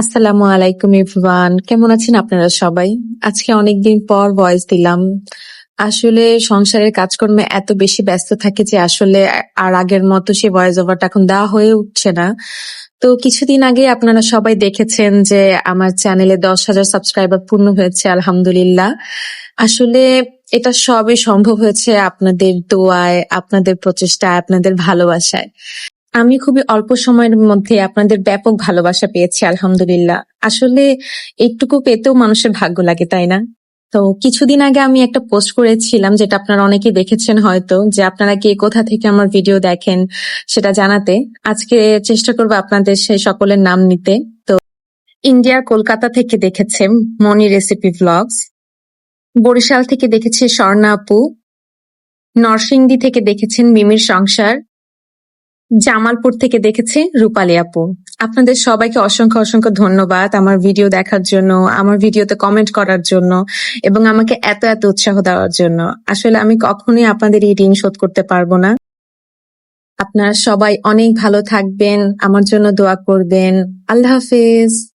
আসসালামু আলাইকুম এভরিওয়ান। কেমন আছেন আপনারা সবাই? আজকে অনেকদিন পর ভয়েস দিলাম। আসলে সংসারের কাজকর্মে এত বেশি ব্যস্ত থাকে যে আসলে আর আগের মতো সে ভয়েস ওভারটা এখন দেওয়া হয়ে উঠছে না। তো কিছুদিন আগে আপনারা সবাই দেখেছেন যে আমার চ্যানেলে দশ হাজার সাবস্ক্রাইবার পূর্ণ হয়েছে, আলহামদুলিল্লাহ। আসলে এটা সবই সম্ভব হয়েছে আপনাদের দোয়ায়, আপনাদের প্রচেষ্টায়, আপনাদের ভালোবাসায়। আমি খুবই অল্প সময়ের মধ্যে আপনাদের ব্যাপক ভালোবাসা পেয়েছি, আলহামদুলিল্লাহ। আসলে একটুকু পেতেও মানুষের ভাগ্য লাগে, তাই না? তো কিছুদিন আগে আমি একটা পোস্ট করেছিলাম, যেটা আপনারা অনেকে দেখেছেন হয়তো, যে আপনারা কে কোথা থেকে আমার ভিডিও দেখেন সেটা জানাতে। আজকে চেষ্টা করব আপনাদের সেই সকলের নাম নিতে। তো ইন্ডিয়া কলকাতা থেকে দেখেছে মনি রেসিপি ভ্লগস বরিশাল থেকে দেখেছে স্বর্ণা আপু, নরসিংদী থেকে দেখেছেন মিমির সংসার জামালপুর থেকে দেখেছে রূপালী আপু। আপনাদের সবাইকে অসংখ্য অসংখ্য ধন্যবাদ আমার ভিডিও দেখার জন্য, আমার ভিডিওতে কমেন্ট করার জন্য এবং আমাকে এত এত উৎসাহ দেওয়ার জন্য। আসলে আমি কখনোই আপনাদের এই ঋণ শোধ করতে পারব না। আপনারা সবাই অনেক ভালো থাকবেন, আমার জন্য দোয়া করবেন। আল্লাহ হাফেজ।